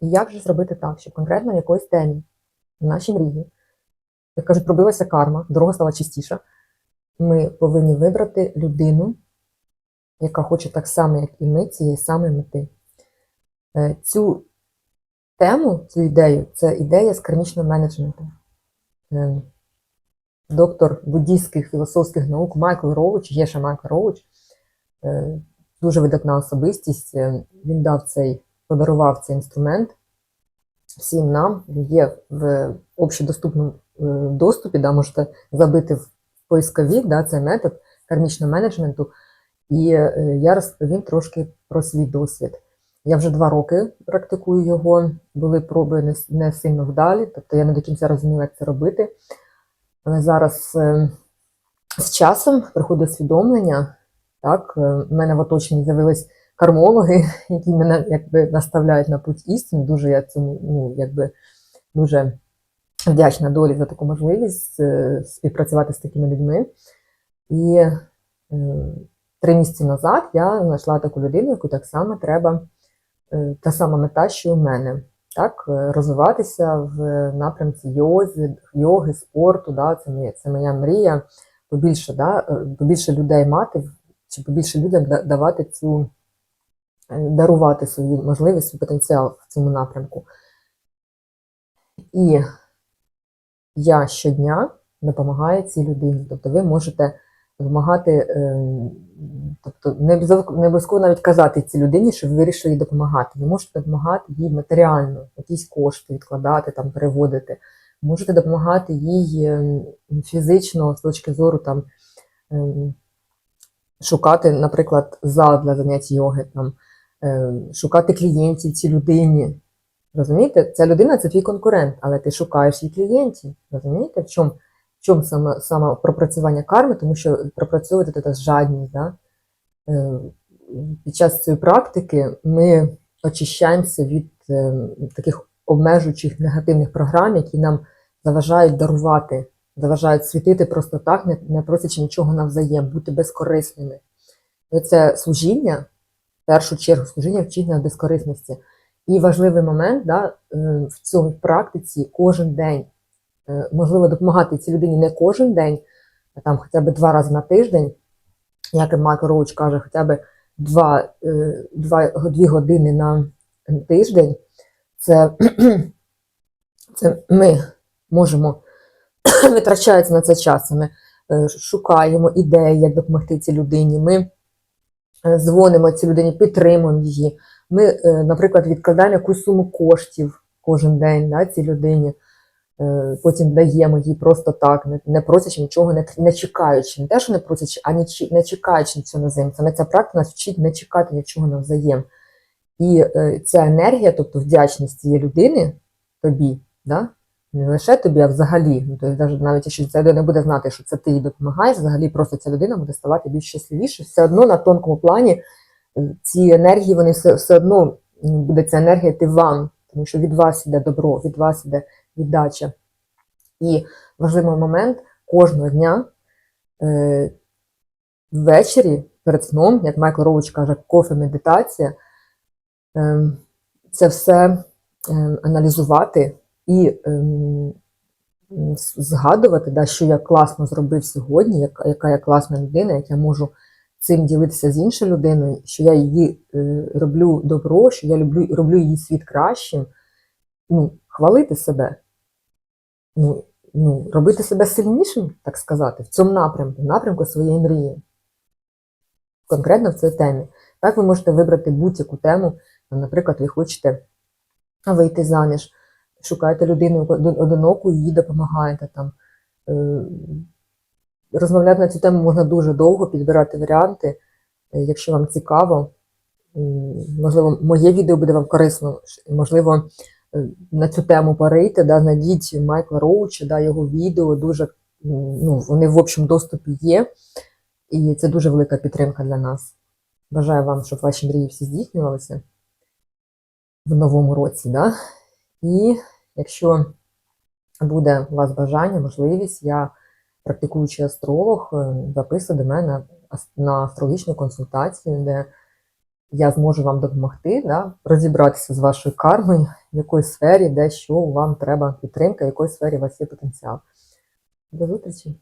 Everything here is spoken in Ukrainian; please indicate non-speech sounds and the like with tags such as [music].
І як же зробити так, щоб конкретно в якоїсь темі в нашій мрії, як кажуть, пробилася карма, дорога стала чистіша, ми повинні вибрати людину, яка хоче так само, як і ми, цієї самої мети. Е, Цю тему, цю ідею, це ідея з кармічного менеджменту. Е, Доктор буддійських філософських наук Майкл Роуч, Єша Майкл Роуч, е, дуже видатна особистість. Він дав цей, подарував цей інструмент всім нам. Він є в общодоступному е, доступі, да, можете забити в поисковик, да, цей метод кармічного менеджменту. І е, я розповім трошки про свій досвід. Я вже два роки практикую його, були проби не, сильно вдалі, тобто я не до кінця розуміла, як це робити. Але зараз е, з часом приходить усвідомлення, так, в мене в оточенні з'явились кармологи, які мене якби наставляють на путь істини. Дуже я цьому ну, якби, дуже вдячна долі за таку можливість е, співпрацювати з такими людьми. І е, три місяці назад я знайшла таку людину, яку так само треба, е, та сама мета, що і у мене. Так, розвиватися в напрямці йози, йоги, спорту, да, це, моє, це моя мрія, побільше, да, побільше людей мати, чи побільше людям давати цю, дарувати свою можливість, свій потенціал в цьому напрямку. І я щодня допомагаю цій людині. Тобто ви можете допомагати, е, тобто не обов'язково- навіть казати цій людині, що ви вирішили їй допомагати. Ви можете допомагати їй матеріально, якісь кошти відкладати, там, переводити. Можете допомагати їй е, фізично з точки зору там, е, шукати, наприклад, зал для занять йоги, там, шукати клієнтів цій людині. Розумієте, ця людина це твій конкурент, але ти шукаєш її клієнтів. Розумієте, в чому, в чому саме, саме пропрацювання карми, тому що пропрацьовувати це жадність. Да? Е, Під час цієї практики ми очищаємося від е, таких обмежуючих негативних програм, які нам заважають дарувати, заважають світити просто так, не, просячи нічого навзаєм, бути безкорисними. І це служіння, першу чергу, служіння вчить нас безкорисності. І важливий момент да, е, в цьому практиці кожен день. Е, Можливо, допомагати цій людині не кожен день, а там хоча б два рази на тиждень, як і Майкл Роуч каже, хоча б два, е, два, дві години на тиждень. Це, [clears throat] це ми можемо [clears throat] витрачається на це час. Ми е, шукаємо ідеї, як допомогти цій людині. Ми дзвонимо цій людині, підтримуємо її. Ми, е, наприклад, відкладаємо якусь суму коштів кожен день да, цій людині, Е, потім даємо їй просто так, не, просячи нічого, не, не чекаючи. Не те, що не просячи, а не, не чекаючи нічого навзаєм. Саме ця практика нас вчить не чекати нічого навзаєм. І е, ця енергія, тобто вдячність цієї людини тобі, да? Не лише тобі, а взагалі. Ну, тобто, навіть, якщо ця людина буде знати, що це ти їй допомагаєш, взагалі просто ця людина буде ставати більш щасливіше. Все одно на тонкому плані е, ці енергії, вони все, все одно м, буде ця енергія йти вам, тому що від вас іде добро, від вас іде віддача. І важливий момент кожного дня е, ввечері перед сном, як Майкл Роуч каже, кофе медитація, е, це все е, аналізувати і е, м, з- згадувати, да, що я класно зробив сьогодні, яка, яка я класна людина, як я можу цим ділитися з іншою людиною, що я її е, роблю добро, що я люблю, роблю її світ кращим. Ну, хвалити себе. Ну, ну, робити себе сильнішим, так сказати, в цьому напрямку, в напрямку своєї мрії. Конкретно в цій темі. Так ви можете вибрати будь-яку тему. Наприклад, ви хочете вийти заміж, шукаєте людину один- одиноку, їй допомагаєте там. Е, Розмовляти на цю тему можна дуже довго, підбирати варіанти. Е, Якщо вам цікаво, можливо, моє відео буде вам корисно, можливо, е, на цю тему порийте, да, знайдіть Майкла Роуча, да, його відео дуже, ну, вони в общому доступі є, і це дуже велика підтримка для нас. Бажаю вам, щоб ваші мрії всі здійснювалися в новому році. Да? І якщо буде у вас бажання, можливість, я практикуючий астролог, е, записую до мене на астрологічну консультацію, де я зможу вам допомогти, да, розібратися з вашою кармою, в якої сфері, де що вам треба підтримка, в якої сфері у вас є потенціал. До зустрічі!